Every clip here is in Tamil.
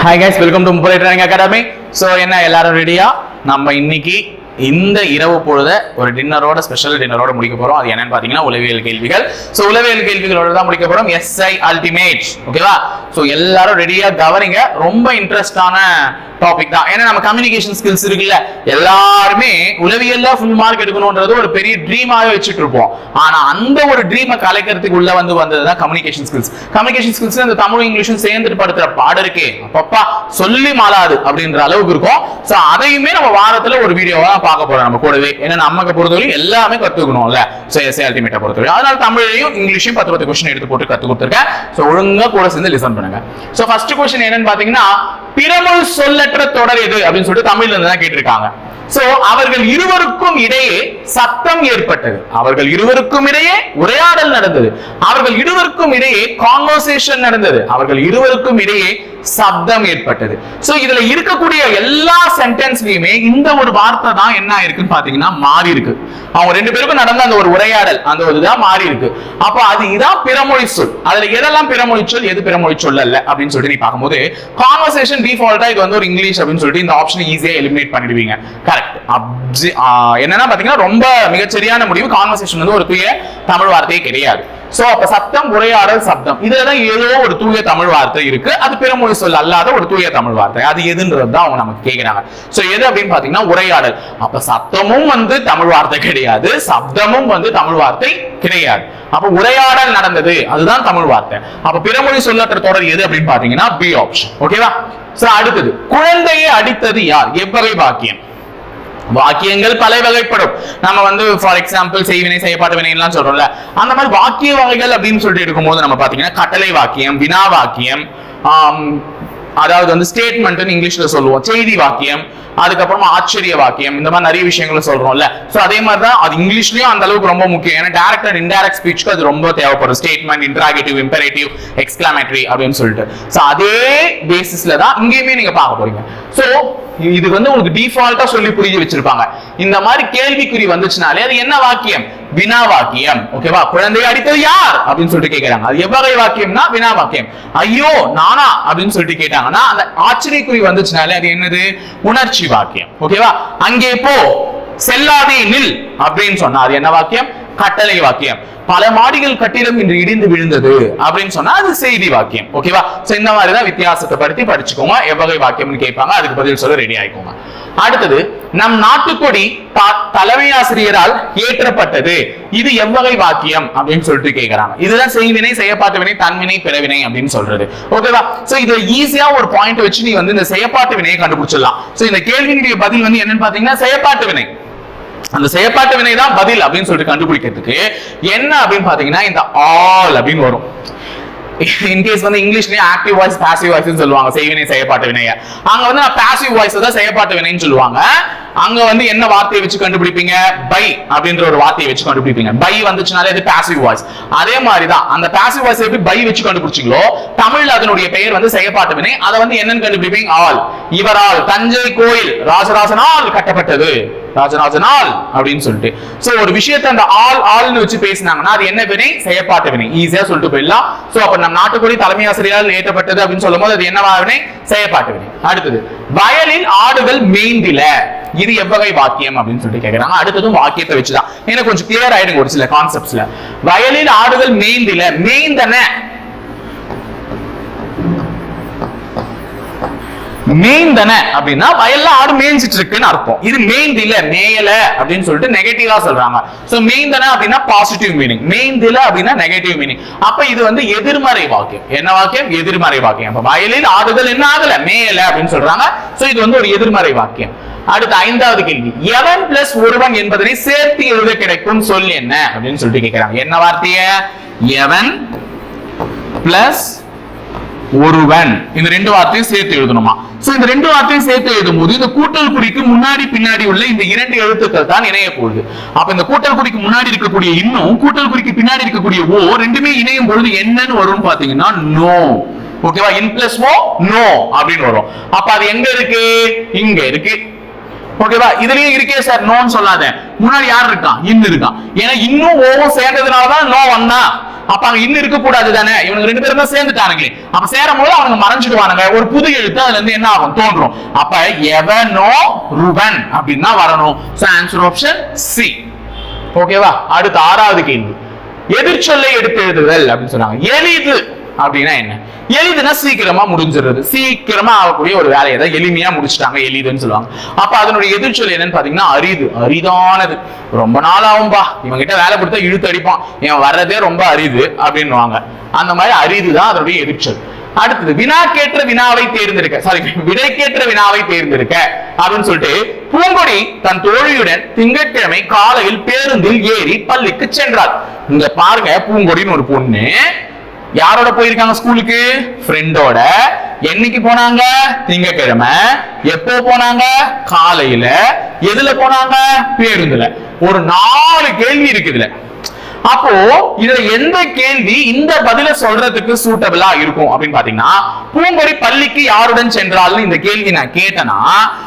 ஹாய் கைஸ் வெல்கம் டு முப்படை ட்ரைனிங் அகாடமி ஸோ என்ன எல்லாரும் ரெடியா நம்ம இன்னைக்கு இந்த இரவு பொழுத ஒரு டின்னரோட ஸ்பெஷல் டின்னரோட முடிக்க போறோம். அது என்னன்னு பாத்தீங்கன்னா உளவியல் கேள்விகள். ஸோ உளவியல் கேள்விகளோட தான் முடிக்க போறோம். எஸ்ஐ அல்டிமேட் ஓகேவா ஸோ எல்லாரும் ரெடியா கவனிங்க. ரொம்ப இன்ட்ரெஸ்டான டாபிக் தான். ஏன்னா நம்ம கம்யூனிகேஷன் ஸ்கில்ஸ் இருக்குல்ல. எல்லாருமே உளவியல்ல ஃபுல் மார்க் எடுக்கணும்ன்றது ஒரு பெரிய ட்ரீமாவே வச்சுட்டு இருப்போம். ஆனா அந்த ஒரு ட்ரீமை கலைக்கிறதுக்கு உள்ள வந்து வந்தது தான் கம்யூனிகேஷன் ஸ்கில்ஸ் கம்யூனிகேஷன் ஸ்கில்ஸ் இந்த தமிழ் இங்கிலீஷும் சேர்ந்துட்டு படுத்துற பாடம் இருக்கே. அப்பப்பா சொல்லி மாறாது அப்படின்ற அளவுக்கு இருக்கும். சோ அதையுமே நம்ம வாரத்துல ஒரு வீடியோவா பார்க்க போறோம் நம்ம கூடவே. ஏன்னா நமக்கு பொறுத்தவரை எல்லாமே கத்துக்கணும்ல. ஸோ எஸ்ஏ அல்டிமேட்டை பொறுத்தவரை அதனால தமிழையும் இங்கிலீஷையும் பத்து பத்து கொஸ்டின் எடுத்து போட்டு கத்து கொடுத்துருக்கேன். ஸோ ஒழுங்கா கூட சேர்ந்து லிசன் பண்ணுங்க. ஸோ ஃபர்ஸ்ட் கொஸ்டின் என்னன்னு பாத்தீங்கன்னா பிறமொழி சொல்லற்ற தொடர் எது? அப்படின்னு சொல்லிட்டு தமிழ்ல இருந்து தான் கேட்டிருக்காங்க. சோ அவர்கள் இருவருக்கும் இடையே சத்தம் ஏற்பட்டது. அவர்கள் இருவருக்கும் இடையே உரையாடல் நடந்தது. அவர்கள் இருவருக்கும் இடையே கான்வர்சேஷன் நடந்தது. அவர்கள் இருவருக்கும் இடையே சப்தம் ஏற்பட்டது. சோ இதுல இருக்கக்கூடிய எல்லா சென்டென்ஸ்லயுமே இந்த ஒரு வார்த்தை தான் என்ன ஆயிருக்குன்னு பாத்தீங்கன்னா மாறி இருக்கு. அவங்க ரெண்டு பேருக்கும் நடந்த அந்த ஒரு உரையாடல் அந்த ஒரு இதுதான் மாறி இருக்கு. அப்ப அது இதான் பிறமொழி சொல். அதுல எதெல்லாம் பிறமொழி சொல் எது பிறமொழி சொல் அல்ல அப்படின்னு சொல்லிட்டு நீ பார்க்கும்போது கான்வர்சேஷன் டிஃபால்ட்டா இது வந்து ஒரு இங்கிலீஷ் அப்படின்னு சொல்லிட்டு இந்த ஆப்ஷன் ஈஸியா எலிமினேட் பண்ணிடுவீங்க. கரெக்ட் என்னன்னா பாத்தீங்கன்னா ரொம்ப மிகச்சரியான முடிவு. கான்வர்சேஷன் வந்து ஒரு தூய தமிழ் வார்த்தையே கிடையாது. சோ அப்ப சத்தம் உரையாடல் சப்தம். இதுலதான் ஏதோ ஒரு தூய தமிழ் வார்த்தை இருக்கு. அது பிறமொழி சொல் அல்லாத ஒரு தூய தமிழ் வார்த்தை. அது எதுன்றது தான் அவங்க நமக்கு கேட்கிறாங்க சோ எது அப்படின்னு பாத்தீங்கன்னா உரையாடல். அப்ப சத்தமும் வந்து தமிழ் வார்த்தை கிடையாது. சப்தமும் வந்து தமிழ் வார்த்தை கிடையாது. அப்ப உரையாடல் நடந்தது. அதுதான் தமிழ் வார்த்தை. அப்ப பிறமொழி சொல்லற்ற தொடர் எது அப்படின்னு பாத்தீங்கன்னா பி ஆப்ஷன் ஓகேவா சோ அடுத்தது. குழந்தையை அடித்தது யார்? எவ்வகை பாக்கியம். வாக்கியங்கள் பல வகைப்படும். நம்ம வந்து ஃபார் எக்ஸாம்பிள் செய்வினை செய்யப்பட்ட வினைலாம் சொல்றோம்ல. அந்த மாதிரி வாக்கிய வகைகள் அப்படின்னு சொல்லிட்டு இருக்கும்போது நம்ம பாத்தீங்கன்னா கட்டளை வாக்கியம் வினா வாக்கியம் அதாவது வந்து ஸ்டேட்மெண்ட் இங்கிலீஷ்ல சொல்லுவோம். செய்தி வாக்கியம் அதுக்கப்புறமா ஆச்சரிய வாக்கியம் இந்த மாதிரி நிறைய விஷயங்களை சொல்றோம்ல. சோ அதே மாதிரி தான் அது இங்கிலீஷ்லயும் அந்த அளவுக்கு ரொம்ப முக்கியம். ஏன்னா டேரக்ட் அண்ட் இன்டைரக்ட் ஸ்பீச்சுக்கு அது ரொம்ப தேவைப்படும் ஸ்டேட்மெண்ட் இன்டராகேட்டிவ் இம்பரேட்டிவ் எக்ஸ்கிளாமேட்டரி அப்படின்னு சொல்லிட்டு. சோ அதே பேசிஸ்ல தான் இங்கேயுமே நீங்க பார்க்க போறீங்க. சோ இது வந்து உங்களுக்கு டிஃபால்ட்டா சொல்லி புரிய வச்சிருப்பாங்க. இந்த மாதிரி கேள்விக்குறி வந்துச்சுனாலே அது என்ன வாக்கியம்? வினா வாக்கியம் ஓகேவா குழந்தையை அடித்தது யார்? அப்படின்னு சொல்லிட்டு கேக்குறாங்க. அது எவ்வகை வாக்கியம்னா வினா வாக்கியம் ஐயோ நானா? அப்படின்னு சொல்லிட்டு கேட்டாங்கன்னா அந்த ஆச்சரியக்குறி வந்துச்சுனாலே அது என்னது? உணர்ச்சி வாக்கியம். ஓகேவா அங்கே போ. செல்லாதே நில். அப்படின்னு சொன்னா அது என்ன வாக்கியம்? கட்டளை வாக்கியம். பல மாடிகள் கட்டிடம் இன்று இடிந்து விழுந்தது. அப்படின்னு சொன்னா அது செய்தி வாக்கியம். ஓகேவா சோ இந்த மாதிரிதான் வித்தியாசத்தை படுத்தி படிச்சுக்கோங்க. எவ்வகை வாக்கியம்னு கேட்பாங்க. அதுக்கு பதில் சொல்ல ரெடி ஆயிக்கோங்க. அடுத்தது நம் நாட்டுக்கொடி த- தலைமை ஆசிரியரால் ஏற்றப்பட்டது. இது எவ்வகை வாக்கியம் அப்படின்னு சொல்லிட்டு கேட்கிறாங்க இதுதான் செய்வினை செய்யப்பாட்டு வினை தன்வினை பிறவினை அப்படின்னு சொல்றது. ஓகேவா சோ இது ஈஸியா ஒரு பாயிண்ட் வச்சு நீ வந்து இந்த செயற்பாட்டு வினையை கண்டுபிடிச்சிடலாம். சோ இந்த கேள்வியினுடைய பதில் வந்து என்னன்னு பாத்தீங்கன்னா செயற்பாட்டு வினை. அந்த செயற்பாட்டு வினை தான் பதில் அப்படின்னு சொல்லிட்டு கண்டுபிடிக்கிறதுக்கு என்ன அப்படின்னு பாத்தீங்கன்னா இந்த ஆல் அப்படின்னு வரும். இன்கேஸ் வந்து இங்கிலீஷ்லயே ஆக்டிவ் வாய்ஸ் பாசிவ் வாய்ஸ் சொல்லுவாங்க. செய்வினை செயல்பாட்டு வினைய. அங்க வந்து நான் பாசிவ் வாய்ஸ் தான் செயல்பாட்டு வினைன்னு சொல்லுவாங்க. அங்க வந்து என்ன வார்த்தையை வச்சு கண்டுபிடிப்பீங்க? பை அப்படின்ற ஒரு வார்த்தையை வச்சு கண்டுபிடிப்பீங்க. பை வந்துச்சுனாலே அது பாசிவ் வாய்ஸ் அதே மாதிரி தான் அந்த பாசிவ் வாய்ஸ் எப்படி பை வச்சு கண்டுபிடிச்சிங்களோ தமிழ்ல அதனுடைய பெயர் வந்து செயல்பாட்டு வினை. அதை வந்து என்னன்னு கண்டுபிடிப்பீங்க? ஆல் இவரால் தஞ்சை கோயில் ராசராசனால் கட்டப்பட்டது. ராஜராஜனால் அப்படின்னு சொல்லிட்டு. சோ ஒரு விஷயத்தை அந்த ஆள் ஆள்னு வச்சு பேசினாங்கன்னா அது என்ன வினை? செயற்பாட்டு வினை. ஈஸியா சொல்லிட்டு போயிடலாம். சோ அப்ப நம் நாட்டுக்குடி தலைமை ஆசிரியரால் ஏற்றப்பட்டது அப்படின்னு சொல்லும்போது அது என்னவா வினை? செயற்பாட்டு வினை. அடுத்தது வயலில் ஆடுகள் மேய்ந்தில. இது எவ்வகை வாக்கியம் அப்படின்னு சொல்லிட்டு கேக்குறாங்க. அடுத்ததும் வாக்கியத்தை வச்சுதான். எனக்கு கொஞ்சம் கிளியர் ஆயிடுங்க ஒரு சில கான்செப்ட்ஸ்ல வயலில் ஆடுகள் மேய்ந்தில. மேய்ந்தன. மேய்ந்தன அப்படின்னா வயல்ல ஆடு மேய்ஞ்சிட்டு இருக்குன்னு அர்த்தம். இது மேய்ந்தில மேயல அப்படின்னு சொல்லிட்டு நெகட்டிவா சொல்றாங்க. சோ மேய்ந்தன அப்படின்னா பாசிட்டிவ் மீனிங் மேய்ந்தில அப்படின்னா நெகட்டிவ் மீனிங் அப்ப இது வந்து எதிர்மறை வாக்கியம். என்ன வாக்கியம்? எதிர்மறை வாக்கியம். அப்ப வயலில் ஆடுதல் என்ன ஆகல? மேயல அப்படின்னு சொல்றாங்க. சோ இது வந்து ஒரு எதிர்மறை வாக்கியம். அடுத்த ஐந்தாவது கேள்வி. எவன் பிளஸ் ஒருவன் என்பதனை சேர்த்து எழுத கிடைக்கும் சொல் என்ன? அப்படின்னு சொல்லிட்டு கேட்கிறாங்க என்ன வார்த்தைய? எவன் பிளஸ் ஒருவன். இந்த ரெண்டு வார்த்தையும் சேர்த்து எழுதணுமா? சோ இந்த ரெண்டு வார்த்தையும் சேர்த்து எழுதும் போது இந்த கூட்டல் குறிக்கு முன்னாடி பின்னாடி உள்ள இந்த இரண்டு எழுத்துக்கள் தான் இணைய போகுது அப்ப இந்த கூட்டல் குறிக்கு முன்னாடி இருக்கக்கூடிய இன்னும் கூட்டல் குறிக்கு பின்னாடி இருக்கக்கூடிய ஓ ரெண்டுமே இணையும் பொழுது என்னன்னு வரும்னு பாத்தீங்கன்னா நோ ஓகேவா இன் பிளஸ் ஓ நோ அப்படின்னு வரும். அப்ப அது எங்க இருக்கு? இங்க இருக்கு. ஓகேவா இதுலயும் இருக்கே சார் நோன்னு சொல்லாத. முன்னாடி யார் இருக்கான் இன்னு இருக்கான் ஏன்னா இன்னும் ஓவும் சேர்ந்ததுனாலதான் நோ வந்தா. அப்ப அங்க இன்னும் இருக்க கூடாது தானே? இவங்க ரெண்டு பேரும் தான் சேர்ந்துட்டானுங்களே. அப்ப சேரும் போது அவங்க மறைஞ்சிடுவானுங்க ஒரு புது எழுத்து அதுல இருந்து என்ன ஆகும்? தோன்றும். அப்ப எவனோ ருபன் அப்படின்னு தான் வரணும். ஆன்சர் ஆப்ஷன் சி ஓகேவா அடுத்து ஆறாவது கேள்வி. எதிர்ச்சொல்லை எடுத்து எழுதுதல் அப்படின்னு சொன்னாங்க. எளிது அப்படின்னா என்ன? எளிதுன்னா சீக்கிரமா முடிஞ்சிடுறது. சீக்கிரமா ஆகக்கூடிய ஒரு வேலையை தான் எளிமையா முடிச்சிட்டாங்க எளிதுன்னு சொல்லுவாங்க. அப்ப அதனுடைய எதிர்ச்சொல் என்னன்னு பாத்தீங்கன்னா அரிது. அரிதானது. ரொம்ப நாள் ஆகும்பா இவங்க கிட்ட வேலை கொடுத்தா இழுத்து அடிப்பான். இவன் வர்றதே ரொம்ப அரிது அப்படின்னுவாங்க. அந்த மாதிரி அரிது தான் அதனுடைய எதிர்ச்சொல். அடுத்தது வினாக்கேற்ற வினாவை தேர்ந்தெடுக்க. சாரி விடைக்கேற்ற வினாவை தேர்ந்தெடுக்க அப்படின்னு சொல்லிட்டு பூங்கொடி தன் தோழியுடன் திங்கட்கிழமை காலையில் பேருந்தில் ஏறி பள்ளிக்கு சென்றாள். இங்க பாருங்க பூங்கொடின்னு ஒரு பொண்ணு. யாரோட போயிருக்காங்க ஸ்கூலுக்கு? ஃப்ரெண்டோட என்னைக்கு போனாங்க? திங்கக்கிழமை எப்போ போனாங்க? காலையில. எதுல போனாங்க? பேருந்துல. ஒரு நாலு கேள்வி இருக்குதுல. அப்போ இதுல எந்த கேள்வி இந்த பதில சொல்றதுக்கு சூட்டபிளா இருக்கும்? அப்படின்னு பாத்தீங்கன்னா பூங்கொடி பள்ளிக்கு யாருடன் சென்றால்னு இந்த கேள்வி நான் கேட்டனா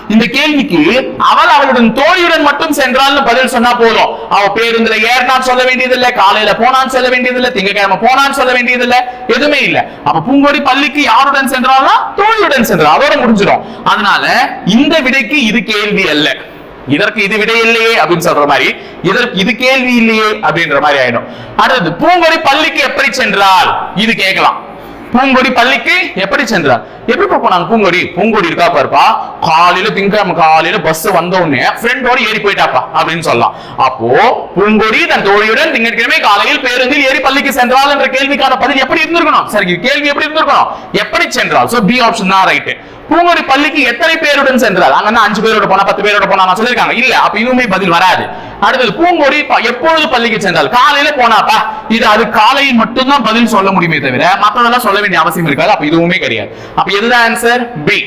இந்த கேள்விக்கு அவள் அவளுடன் தோழியுடன் மட்டும் சென்றால்னு பதில் சொன்னா போதும். அவ பேருந்துல ஏறினான்னு சொல்ல வேண்டியதில்லை காலையில போனான்னு சொல்ல வேண்டியதில்லை திங்கக்கிழமை போனான்னு சொல்ல வேண்டியதில்லை எதுவுமே இல்ல. அப்ப பூங்கொடி பள்ளிக்கு யாருடன் சென்றாலும் தோழியுடன் சென்றால் அதோட முடிஞ்சிடும். அதனால இந்த விடைக்கு இது கேள்வி அல்ல. இதற்கு இது விடை இல்லையே அப்படின்னு சொல்ற மாதிரி இதற்கு இது கேள்வி இல்லையே அப்படின்ற மாதிரி ஆயிடும். அடுத்தது பூங்கொடி பள்ளிக்கு எப்படி சென்றால்? இது கேட்கலாம். பூங்கொடி பள்ளிக்கு எப்படி சென்றால்? எப்படி போனாங்க பூங்கொடி பூங்கொடி இருக்கா பாருப்பா. காலையில திங்கக்கிழமை காலையில பஸ் வந்த உடனே ஃப்ரெண்டோட ஏறி போயிட்டாப்பா அப்படின்னு சொல்லலாம். அப்போ பூங்கொடி தன் தோழியுடன் திங்கட்கிழமை காலையில் பேருந்தில் ஏறி பள்ளிக்கு சென்றால் என்ற கேள்விக்கான பதில் எப்படி இருந்திருக்கணும்? சரி கேள்வி எப்படி இருந்திருக்கணும்? எப்படி சென்றால் சோ பி ஆப்ஷன் தான் ரைட் பூங்கொடி பள்ளிக்கு எத்தனை பேருடன் சென்றால் அங்க அஞ்சு பேரோட போனா பத்து பேரோட போனா நான் சொல்லிருக்காங்க இல்ல அப்ப இன்னுமே பதில் வராது. அடுத்தது பூங்கொடி எப்பொழுது பள்ளிக்கு சென்றால் காலையில போனாப்பா. இது அது காலையில் மட்டும்தான் பதில் சொல்ல முடியுமே தவிர மத்ததெல்லாம் சொல்ல வேண்டிய அவசியம் இருக்காது. அப்ப இதுவுமே கிடையாது. அப்ப எதுதான் ஆன்சர் பி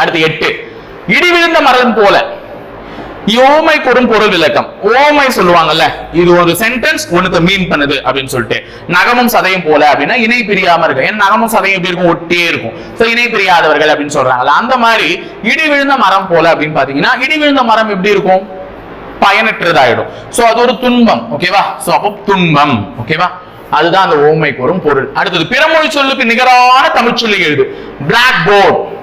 அடுத்து எட்டு. இடி விழுந்த மரம் போல. ஓமை கொடும் பொருள் விளக்கம். ஓமை சொல்லுவாங்கல்ல இது ஒரு சென்டென்ஸ் ஒண்ணுக்கு மீன் பண்ணுது அப்படின்னு சொல்லிட்டு. நகமும் சதையும் போல அப்படின்னா இணை பிரியாம இருக்கு ஏன்னா நகமும் சதையும் எப்படி இருக்கும்? ஒட்டியே இருக்கும். சோ இணை பிரியாதவர்கள் அப்படின்னு சொல்றாங்கல்ல அந்த மாதிரி இடி விழுந்த மரம் போல அப்படின்னு பாத்தீங்கன்னா இடி விழுந்த மரம் எப்படி இருக்கும்? பயனற்றதாயிடும். சோ அது ஒரு துன்பம் ஓகேவா சோ அப்போ துன்பம் ஓகேவா அதுதான் அந்த ஓமைக்கு வரும் பொருள். அடுத்தது பிறமொழி சொல்லுக்கு நிகரான தமிழ் சொல்லி எழுது. பிளாக் போர்ட்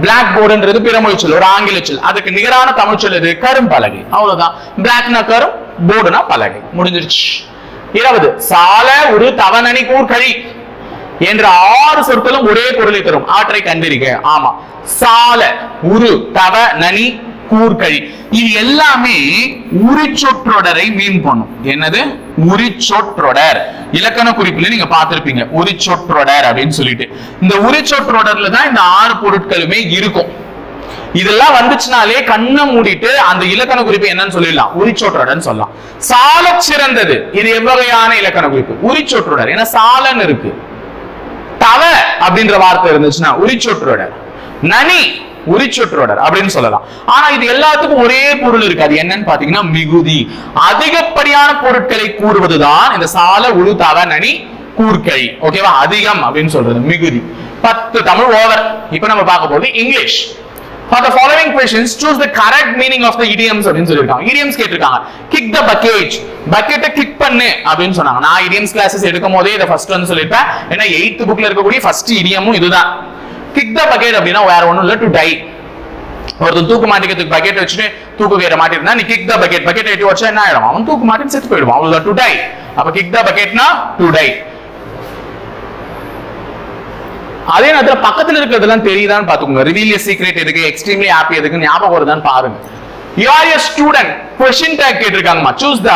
பிளாக் போர்டுன்றது பிறமொழி சொல் ஒரு ஆங்கில சொல். அதுக்கு நிகரான தமிழ் சொல் எது? கரும்பலகை அவ்வளவுதான். பிளாக்னா கரும் போர்டுனா பலகை. முடிஞ்சிருச்சு. இருபது சால ஒரு தவணனி கூர்கழி என்ற ஆறு சொற்களும் ஒரே பொருளை தரும். ஆற்றை கண்டிருக்க ஆமா. சால உரு தவ நனி கூர்கழி. இது எல்லாமே உரிச்சொற்றொடரை மீன் பண்ணும். என்னது? உரிச்சொற்றொடர். இலக்கண குறிப்புல நீங்க பார்த்திருப்பீங்க. உரிச்சொற்றொடர் அப்படின்னு சொல்லிட்டு. இந்த உரிச்சொற்றொடர்ல தான் இந்த ஆறு பொருட்களுமே இருக்கும். இதெல்லாம் வந்துச்சுனாலே கண்ணை மூடிட்டு அந்த இலக்கண குறிப்பு என்னன்னு சொல்லிடலாம். உரிச்சொற்றொடர்னு சொல்லலாம். சால சிறந்தது. இது எவ்வகையான இலக்கண குறிப்பு? உரிச்சொற்றொடர். ஏன்னா சாலன்னு இருக்கு. தவ அப்படின்ற வார்த்தை இருந்துச்சுன்னா உரிச்சொற்றொடர். நனி. உரிச்சொற்றொடர் அப்படின்னு சொல்லலாம். ஆனா இது எல்லாத்துக்கும் ஒரே பொருள் இருக்கு. அது என்னன்னு பாத்தீங்கன்னா மிகுதி. அதிகப்படியான பொருட்களை கூறுவதுதான் இந்த சால உழு தவ நனி ஓகேவா அதிகம் அப்படின்னு சொல்றது மிகுதி. பத்து தமிழ் ஓவர் இப்ப நம்ம பார்க்க போறது English. For the following questions, choose the correct meaning of the idioms அப்படின்னு சொல்லிருக்காங்க idioms கேட்டிருக்காங்க. Kick the bucket. பக்கெட்டை கிக் பண்ணு அப்படின்னு சொன்னாங்க. நான் idioms classes எடுக்கும் போதே இதை ஃபர்ஸ்ட் வந்து சொல்லிருப்பேன் ஏன்னா எயித்து புக்ல இருக்கக்கூடிய ஃபர்ஸ்ட் இடியமும் இதுதான். கிக் த பக்கெட் அப்படின்னா வேற ஒன்றும் இல்லை டு டை ஒருத்தன் தூக்கு மாட்டிக்கிறதுக்கு பக்கெட் வச்சுட்டு தூக்கு கயிறை மாட்டிருந்தா நீ கிக் த பக்கெட் பக்கெட் எட்டி வச்சா என்ன ஆயிடும்? அவன் தூக்கு மாட்டி செத்து போயிடுவான். அவன் டு டை அப்ப கிக் த பக்கெட்னா டு டை அதே நேரத்தில் பக்கத்துல இருக்கிறதெல்லாம் தெரியுதான்னு பாத்துக்கோங்க ரிவீல் சீக்ரெட் எதுக்கு எக்ஸ்ட்ரீம்லி ஹாப்பி எதுக்கு ஞாபகம் வருதான்னு பாருங்க. You are a student question tag கேட்டிருக்காங்கம்மா. Choose the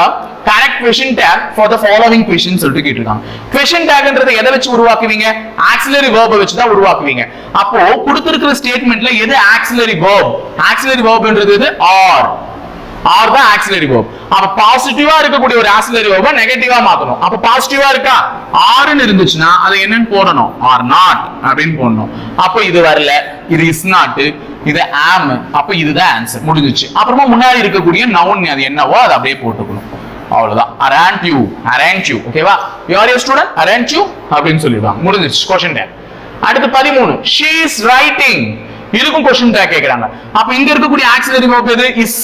correct question tag for the following question சொல்லிட்டு கேட்டிருக்காங்க. கொஷின் டேக்ன்றது எதை வச்சு உருவாக்குவீங்க? ஆக்சிலரி வேர்பை வச்சு தான் உருவாக்குவீங்க. அப்போ கொடுத்திருக்கிற ஸ்டேட்மெண்ட்ல எது ஆக்சிலரி வேர்ப் ஆக்சிலரி வேர்ப்ன்றது ஆர் ஆர் தான் ஆக்சிலரி வேர்ப் அப்ப பாசிட்டிவா இருக்கக்கூடிய ஒரு ஆக்சிலரி வேர்பை நெகட்டிவா மாத்தணும். அப்ப பாசிட்டிவா இருக்கா? ஆறுன்னு இருந்துச்சுன்னா அது என்னன்னு போடணும். ஆர் நாட் அப்படின்னு போடணும். அப்போ இது வரல இது இஸ் நாட் இது ஆம் அப்ப இதுதான் ஆன்சர் முடிஞ்சிச்சு. அப்புறமா முன்னாடி இருக்கக்கூடிய நவுன் அது என்னவோ அதை அப்படியே போட்டுக்கணும். அவ்வளவுதான். அரேண்ட் யூ அரேண்ட் யூ ஓகேவா you are you student aren't you அப்படின்னு சொல்லிடுவாங்க முடிஞ்சிச்சு. கொஸ்டின் டேக் அடுத்து பதிமூணு. ஷீ இஸ் ரைட்டிங் இதுக்கும் கொஸ்டின் டேக் கேக்குறாங்க. அப்ப இங்க இருக்கக்கூடிய ஆக்சிலரி வேர்ப் எது? இஸ்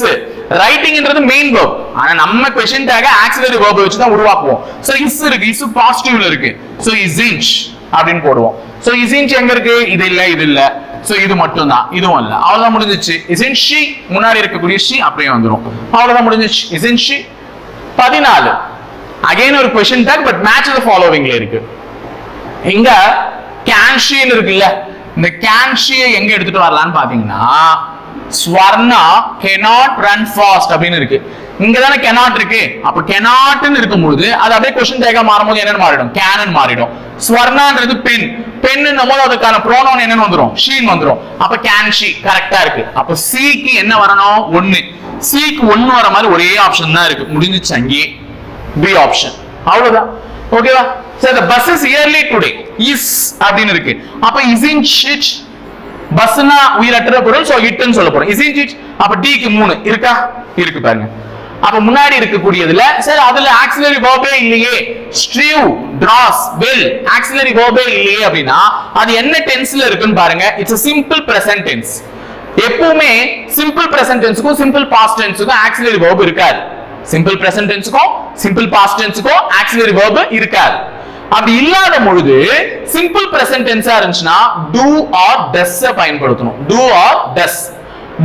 ரைட்டிங்ன்றது மெயின் வேர்ப் ஆனா நம்ம கொஸ்டின் டேக் ஆக்சிலரி வேர்ப் வச்சு தான் உருவாக்குவோம். சோ இஸ் இருக்கு. இஸ் பாசிட்டிவ்ல இருக்கு. சோ இஸ் அப்படின்னு போடுவோம். சோ இஸ் இன்ச் எங்க இருக்கு? இது இல்ல இது இல்ல. சோ இது மட்டும் தான் இதுவும் இல்ல. அவ்வளவுதான் முடிஞ்சிச்சு. இஸ் ஷி முன்னாடி இருக்கக்கூடிய ஷி அப்படியே வந்துரும். அவ்வளவுதான் முடிஞ்சிச்சு. இஸ் ஷி பதினாலு. அகைன் ஒரு கொஸ்டின் டேக் பட் மேட்ச் ஃபாலோவிங்ல இருக்கு. இங்க கேன்ஷின்னு இருக்குல்ல. இந்த கேன்ஷியை எங்க எடுத்துட்டு வரலாம்னு பாத்தீங்கன்னா ஸ்வர்ணா கெனாட் ரன் ஃபாஸ்ட் அப்படின்னு இருக்கு. இங்க தானே கெனாட் இருக்கு. அப்ப கெனாட்னு இருக்கும்பொழுது அது அப்படியே கொஸ்டின் டேக்கா மாறும்போது என்னன்னு மாறிடும். கேனன் மாறிடும். ஸ்வர்ணான்றது பெண். பெண்ணுன்னும் போது அதுக்கான ப்ரோனோன் என்னன்னு வந்துடும் ஷீன் வந்துடும் அப்ப கேன் ஷீ கரெக்டா இருக்கு. அப்ப சிக்கு என்ன வரணும்? ஒண்ணு. சிக்கு ஒண்ணு வர மாதிரி ஒரே ஆப்ஷன் தான் இருக்கு. முடிஞ்சிச்சு அங்கேயே. பி ஆப்ஷன் அவ்வளவுதான். ஓகேவா sir the bus is early today is அப்படின்னு இருக்கு. அப்ப isn't it பஸ்னா உயிரற்ற பொருள் சோ இட்னு சொல்ல போறோம். Isn't it அப்ப டிக்கு மூணு. இருக்கா? இருக்கு பாருங்க. அப்ப முன்னாடி இருக்கக்கூடியதுல சார் அதுல ஆக்சிலரி verb இல்லையே. Strive draws well auxiliary verb இல்லையே அப்படின்னா அது என்ன டென்ஸ்ல இருக்குன்னு பாருங்க. It's a simple present tense. எப்பவுமே சிம்பிள் பிரசன்ட் டென்ஸுக்கும் சிம்பிள் பாஸ்ட் டென்ஸுக்கும் ஆக்சிலரி verb இருக்காது. சிம்பிள் பிரசன்ட் டென்ஸுக்கும் சிம்பிள் பாஸ்ட் டென்ஸுக்கும் ஆக்சிலரி verb இருக்காது. அப்படி இல்லாத பொழுது சிம்பிள் பிரசன்ட் டென்ஸா இருந்துச்சுன்னா டூ ஆர் டஸ் பயன்படுத்தணும். டூ ஆர் டஸ்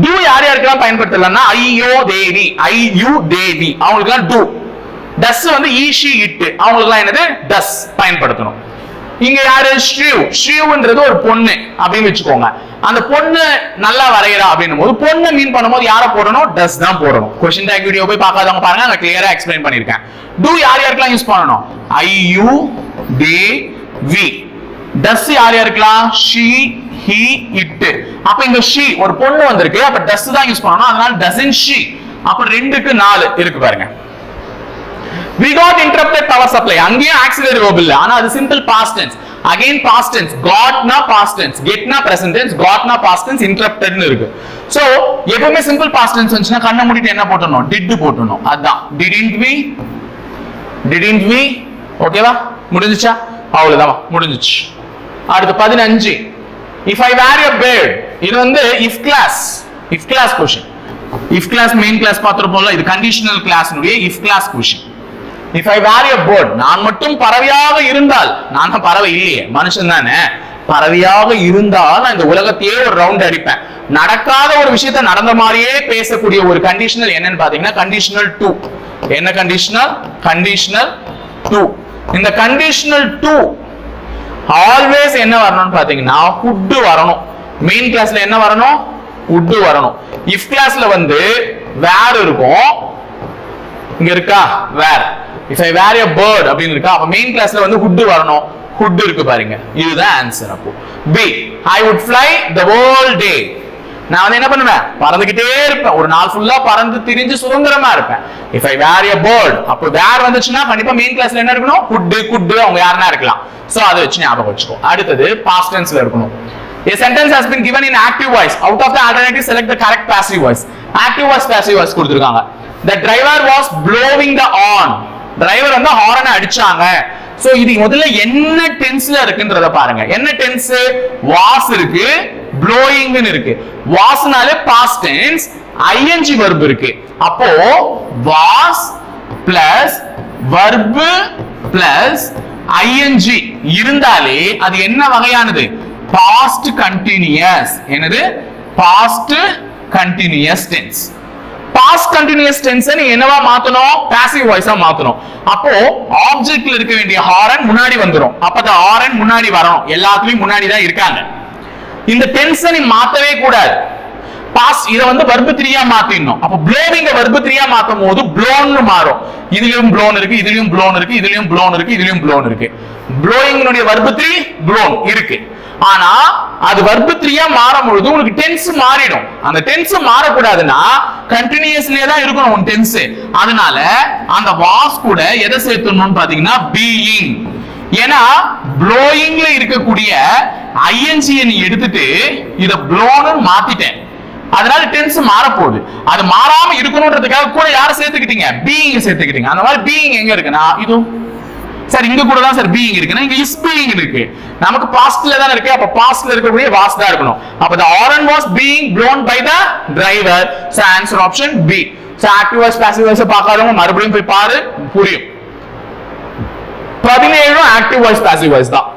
டூ யார் யாருக்கெல்லாம் பயன்படுத்தலாம்னா ஐயோ தேவி. ஐ தேவி. அவங்களுக்குலாம் டூ டஸ் வந்து ஈஷி இட்டு அவங்களுக்குலாம் என்னது? டஸ் பயன்படுத்தணும். இங்க யாரு? ஸ்ரீவ் ஸ்ரீவ்ன்றது ஒரு பொண்ணு அப்படின்னு வச்சுக்கோங்க. அந்த பொண்ணு நல்லா வரையறா அப்படின்னும் போது பொண்ணு மீன் பண்ணும்போது யார போடணும்? டஸ் தான் போடணும். கொஸ்டின் டேக் வீடியோ போய் பார்க்காதவங்க பாருங்க அங்க கிளியரா எக்ஸ்பிளைன் பண்ணிருக்கேன் டூ யார் யாருக்கெல்லாம் யூஸ் பண்ணணும்? I you they we does யார் யாருக்கலாம் ஷி ஹி இட் அப்ப இங்க ஷி ஒரு பொண்ணு வந்திருக்கு அப்ப டஸ் தான் யூஸ் பண்ணணும் அதனால டசன் ஷி அப்ப ரெண்டுக்கு நாலு இருக்கு பாருங்க we got interrupted power supply அங்கேயும் ஆக்சிலரி வேர்ப் இல்ல ஆனா அது simple past tense again past tense got நா பாஸ்ட் டென்ஸ் கெட் நா பிரசன்ட் டென்ஸ் காட் நா பாஸ்ட் டென்ஸ் இன்டரப்டட்னு இருக்கு சோ எப்பவுமே சிம்பிள் பாஸ்ட் டென்ஸ் வந்துச்சுனா கண்ண மூடிட்டு என்ன போட்டணும் டிட் போட்டணும் அதான் டிடன்ட் வி டிடன்ட் வி ஓகேவா முடிஞ்சுச்சா? அவ்வளவுதான் முடிஞ்சிச்சு. அடுத்து பதினஞ்சு. If I were a bird இது வந்து if clause if clause question if clause main clause பார்த்திருப்போம்ல இது conditional கிளாஸ்னுடைய if clause question if I were wear bird நான் மட்டும் பறவையாக இருந்தால் நான் தான் பறவை இல்லையே மனுஷன் தானே. பறவையாக இருந்தால் நான் இந்த உலகத்தையே ஒரு ரவுண்ட் அடிப்பேன். நடக்காத ஒரு விஷயத்த நடந்த மாதிரியே பேசக்கூடிய ஒரு கண்டிஷனல் என்னன்னு பாத்தீங்கன்னா கண்டிஷனல் டூ என்ன கண்டிஷனல் கண்டிஷனல் டூ இந்த கண்டிஷனல் டூ ஆல்வேஸ் என்ன வரணும்னு பாத்தீங்கன்னா ஹுட் வரணும். மெயின் கிளாஸ்ல என்ன வரணும்? ஹுட் வரணும். இஃப் கிளாஸ்ல வந்து வேர் இருக்கும்? இங்க இருக்கா? வேர் if I were a bird அப்படின்னு இருக்கா? அப்ப மெயின் கிளாஸ்ல வந்து ஹுட் வரணும். ஹுட் இருக்கு பாருங்க. இதுதான் ஆன்சர் அப்போ. B I would fly the whole day நான் வந்து என்ன பண்ணுவேன்? பறந்துகிட்டே இருப்பேன். ஒரு நாள் ஃபுல்லா பறந்து திரிஞ்சு சுதந்திரமா இருப்பேன். If I were a bird அப்போ வேர் வந்துச்சுன்னா கண்டிப்பா மெயின் கிளாஸ்ல என்ன இருக்கணும்? குட்டு குட்டு அவங்க யாருன்னா இருக்கலாம். சோ அதை வச்சு ஞாபகம் வச்சுக்கோ. அடுத்தது பாஸ்ட் டென்ஸ்ல இருக்கணும். A sentence has been given in active voice. Out of the alternative, select the correct passive voice. Active voice, passive voice கொடுத்திருக்காங்க. The driver was blowing the horn. Driver வந்து ஹாரனை அடிச்சாங்க. சோ இது முதல்ல என்ன டென்ஸ்ல இருக்குன்றத பாருங்க. என்ன டென்ஸ் வாஸ் இருக்கு. ப்ளோயிங்னு இருக்கு. வாஸ்னாலே பாஸ்ட் டென்ஸ் ஐஎன்ஜி verb இருக்கு. அப்போ was plus verb plus ING இருந்தாலே அது என்ன வகையானது? பாஸ்ட் கண்டினியூஸ் என்னது? Past continuous tense past continuous tense என்னவா மாத்தணும்? பாசிவ் வாய்ஸா மாத்தணும். அப்போ ஆப்ஜெக்ட்ல இருக்க வேண்டிய ஹாரன் முன்னாடி வந்துடும் அப்ப அந்த ஹாரன் முன்னாடி வரணும். எல்லாத்துலயும் முன்னாடி தான் இருக்காங்க. இந்த டென்ஷனை மாத்தவே கூடாது. பாஸ் இத வந்து வர்பு த்ரீயா மாத்திடணும். அப்ப ப்ளோவிங்க வர்பு த்ரீயா மாத்தும் போது ப்ளோன்னு மாறும். இதுலயும் ப்ளோன் இருக்கு இதுலயும் ப்ளோன் இருக்கு இதுலயும் ப்ளோன் இருக்கு இதுலயும் ப்ளோன் இருக்கு. ப்ளோயிங்னுடைய வர்பு த்ரீ ப்ளோன் இருக்கு. ஆனா அது வர்பு த்ரீயா மாறும் பொழுது உனக்கு டென்ஸ் மாறிடும். அந்த டென்ஸ் மாறக்கூடாதுன்னா கண்டினியூஸ்லயே தான் இருக்கணும் உன் டென்ஸ் அதனால அந்த வாஸ் கூட எதை சேர்த்துணும்னு பாத்தீங்கன்னா பீயிங் ஏன்னா ப்ளோயிங்ல இருக்கக்கூடிய ஐஎன்ஜியை நீ எடுத்துட்டு இத ப்ளோன்னு மாத்திட்டேன். அதனால டென்ஸ் மாறப்போகுது. அது மாறாம இருக்கணும்ன்றதுக்காக கூட யாரை சேர்த்துக்கிட்டீங்க? பீயிங் சேர்த்துக்கிட்டீங்க. அந்த மாதிரி பீயிங் எங்க இருக்குன்னா இதுவும் சார் இங்க கூட தான் சார் பீயிங் இருக்குன்னா இங்க இஸ் பீயிங் இருக்கு. நமக்கு பாஸ்ட்ல தான் இருக்கு. அப்ப பாஸ்ட்ல இருக்கக்கூடிய வாஸ் தான் இருக்கணும். அப்ப the horn was being blown by the driver so answer option B so active voice passive பார்க்காதவங்க மறுபடியும் போய் பாரு. புரியும். பதினேழும் ஆக்டிவ் வாய்ஸ் பாசிவ் வாய்ஸ் தான்.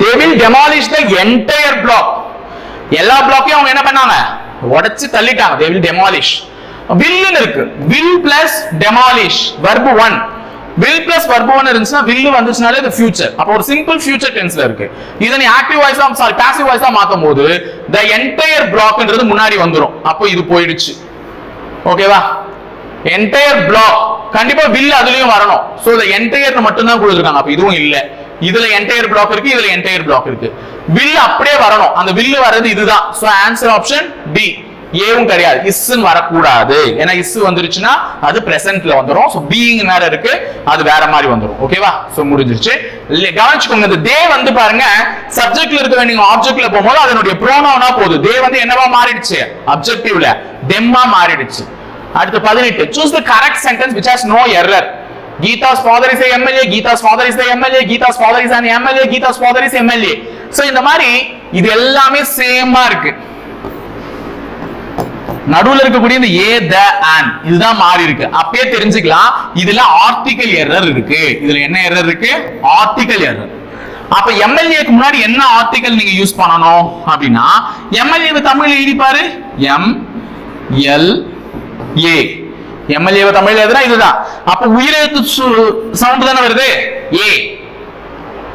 They will demolish the entire block எல்லா பிளாக்கையும் அவங்க என்ன பண்ணாங்க? உடைச்சு தள்ளிட்டாங்க. தே வில் டெமாலிஷ் வில்லுன்னு இருக்கு. Will plus demolish verb one will plus verb one இருந்துச்சுன்னா வில்லு வந்துச்சுனாலே இது ஃபியூச்சர் அப்போ ஒரு சிம்பிள் ஃபியூச்சர் டென்ஸ்ல இருக்கு. இதை நீ ஆக்டிவ் வாய்ஸா சாரி பாசிவ் வாய்ஸா மாத்தும் போது த என்டையர் பிளாக்ன்றது முன்னாடி வந்துடும் அப்போ இது போயிடுச்சு. ஓகேவா என்டையர் பிளாக் கண்டிப்பா வில் அதுலயும் வரணும். சோ இந்த என்டையர் மட்டும் தான் கொடுத்துருக்காங்க. அப்ப இதுவும் இல்ல. இதுல என்டையர் பிளாக் இருக்கு இதுல என்டையர் பிளாக் இருக்கு. வில் அப்படியே வரணும். அந்த வில் வர்றது இதுதான். சோ ஆன்சர் ஆப்ஷன் டி ஏவும் கிடையாது. இஸ்ன்னு வரக்கூடாது. ஏன்னா இஸ் வந்துருச்சுன்னா அது பிரசன்ட்ல வந்துரும். சோ பீயிங் வேற இருக்கு. அது வேற மாதிரி வந்துடும் ஓகேவா சோ முடிஞ்சிருச்சு. கவனிச்சுக்கோங்க. இந்த தே வந்து பாருங்க சப்ஜெக்ட்ல இருக்க வேண்டிய ஆப்ஜெக்ட்ல போகும்போது அதனுடைய ப்ரோனோனா போகுது. தே வந்து என்னவா மாறிடுச்சு? அப்ஜெக்டிவ்ல டெம்மா மாறிடுச்சு. அடுத்து பதினெட்டு. Choose the correct sentence which has no error Geeta's father is MLA Geeta's father is MLA Geeta's father is an MLA Geeta's father is MLA so இந்த மாதிரி இது எல்லாமே சேமா இருக்கு. நடுவுல இருக்கக்கூடிய இந்த ஏ த ஆன் இதுதான் மாறி இருக்கு. அப்பயே தெரிஞ்சுக்கலாம் இதுல ஆர்டிகல் எரர் இருக்கு. இதுல என்ன எரர் இருக்கு? ஆர்டிகல் எரர் அப்ப எம்எல்ஏக்கு முன்னாடி என்ன ஆர்டிகல் நீங்க யூஸ் பண்ணணும் அப்படின்னா எம்எல்ஏ தமிழ் எழுதி பாரு. M L A. எம்எல்ஏ தமிழ்ல எதுனா இதுதான். அப்ப உயிரெழுத்து சவுண்ட் தானே வருது? ஏ.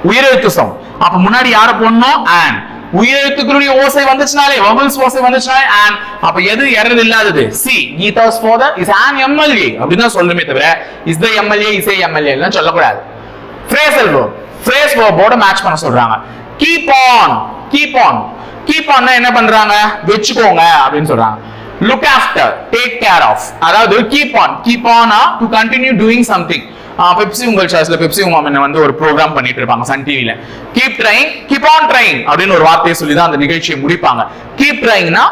உயிரெழுத்து சவுண்ட். அப்ப முன்னாடி யார போடணும்? ஆன். உயிரெழுத்துக்களுடைய ஓசை வந்துச்சுனாலே வபுல்ஸ் ஓசை வந்துச்சுனாலே ஆன். அப்ப எது எரர் இல்லாதது? C Geeta's father is an MLA அப்படின்னு தான் சொல்லுமே தவிர is the MLA is MLA எல்லாம் சொல்லக்கூடாது. ஃப்ரேசல் வேர்ப் ஃப்ரேஸ் வேர்போட மேட்ச் பண்ண சொல்றாங்க. Keep on keep on keep on என்ன பண்றாங்க? வச்சுக்கோங்க அப்படின்னு சொல்றாங்க. Look after take care of அதாவது keep on keep on to continue doing something Pepsi உங்கள் சாய்ஸ்ல பெப்சி உங்க வந்து ஒரு ப்ரோக்ராம் பண்ணிட்டு இருப்பாங்க சன் டிவில keep trying keep on trying அப்படின்னு ஒரு வார்த்தையை சொல்லி தான் அந்த நிகழ்ச்சியை முடிப்பாங்க. கீப் ட்ரைங்னா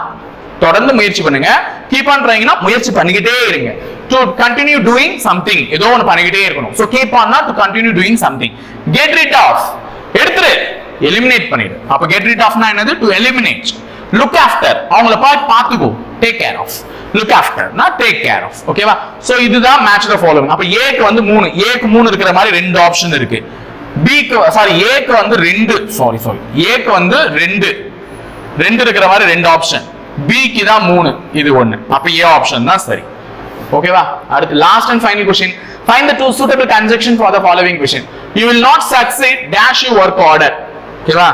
தொடர்ந்து முயற்சி பண்ணுங்க. கீப் ஆன் ட்ரைங்னா முயற்சி பண்ணிக்கிட்டே இருங்க. டு கண்டினியூ டூயிங் சம்திங் ஏதோ ஒன்று பண்ணிக்கிட்டே இருக்கணும். So keep ஆன்னா to continue doing something get rid of எடுத்துரு. எலிமினேட் பண்ணிடு. அப்போ கெட் ரிட் ஆஃப்னா என்னது? டு எலிமினேட் லுக் ஆஃப்டர் அவங்கள பார்த்து பார்த்துக்கோ take care of look after take care of ஓகேவா ஸோ இதுதான் மேட்ச் த ஃபாலோவிங் அப்போ ஏக்கு வந்து மூணு. ஏக்கு மூணு இருக்கிற மாதிரி ரெண்டு ஆப்ஷன் இருக்கு. பிக்கு சாரி ஏக்கு வந்து ரெண்டு. சாரி சாரி ஏக்கு வந்து ரெண்டு. ரெண்டு இருக்கிற மாதிரி ரெண்டு ஆப்ஷன் பிக்கு தான் மூணு. இது ஒன்று அப்போ ஏ ஆப்ஷன் தான் சரி. ஓகேவா அடுத்து last and final question find the two suitable conjunction for the following question you will not succeed dash you work harder ஓகேவா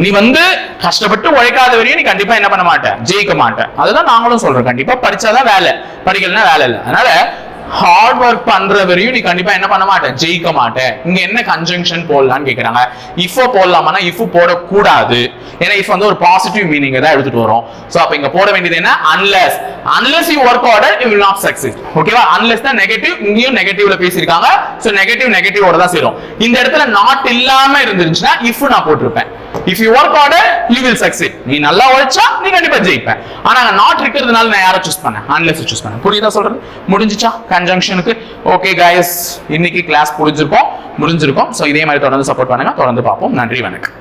நீ வந்து கஷ்டப்பட்டு உழைக்காத வரையும் நீ கண்டிப்பா என்ன பண்ண மாட்டேன் ஜெயிக்க மாட்டேன் அதுதான் நாங்களும் சொல்றோம். கண்டிப்பா படிச்சாதான் வேலை. படிக்கலன்னா வேலை இல்லை. அதனால ஹார்ட் ஒர்க் பண்ற வரையும் நீ கண்டிப்பா என்ன பண்ண மாட்டேன் ஜெயிக்க மாட்டேன் இங்க என்ன கன்ஜங்ஷன் போடலாம்னு கேக்குறாங்க? இஃப் போடலாமானா இஃப் போடக்கூடாது. ஏன்னா இஃப் வந்து ஒரு பாசிட்டிவ் மீனிங் தான் எடுத்துட்டு வரும். சோ அப்ப இங்க போட வேண்டியது என்ன? Unless unless you work harder you will not succeed ஓகேவா அன்லெஸ் தான் நெகட்டிவ் இங்கேயும் நெகட்டிவ்ல பேசியிருக்காங்க. சோ நெகட்டிவ் நெகட்டிவோட தான் சேரும். இந்த இடத்துல நாட் இல்லாம இருந்துருச்சுன்னா இஃப் நான் போட்டிருப்பேன். If you work harder you will succeed நீ நல்லா உழைச்சா நீ கண்டிப்பா ஜெயிப்ப. ஆனா நான் நாட் இருக்கிறதுனால நான் யாரை சூஸ் பண்ணேன்? அன்லெஸ் சூஸ் பண்ணேன். புரியுதா சொல்றது? முடிஞ்சிச்சா? கன்ஜங்ஷனுக்கு ஓகே கைஸ் இன்னைக்கு கிளாஸ் புரிஞ்சிருக்கோம் முடிஞ்சிருக்கோம். சோ இதே மாதிரி தொடர்ந்து சப்போர்ட் பண்ணுங்க. தொடர்ந்து பார்ப்போம். நன்றி வணக்கம்.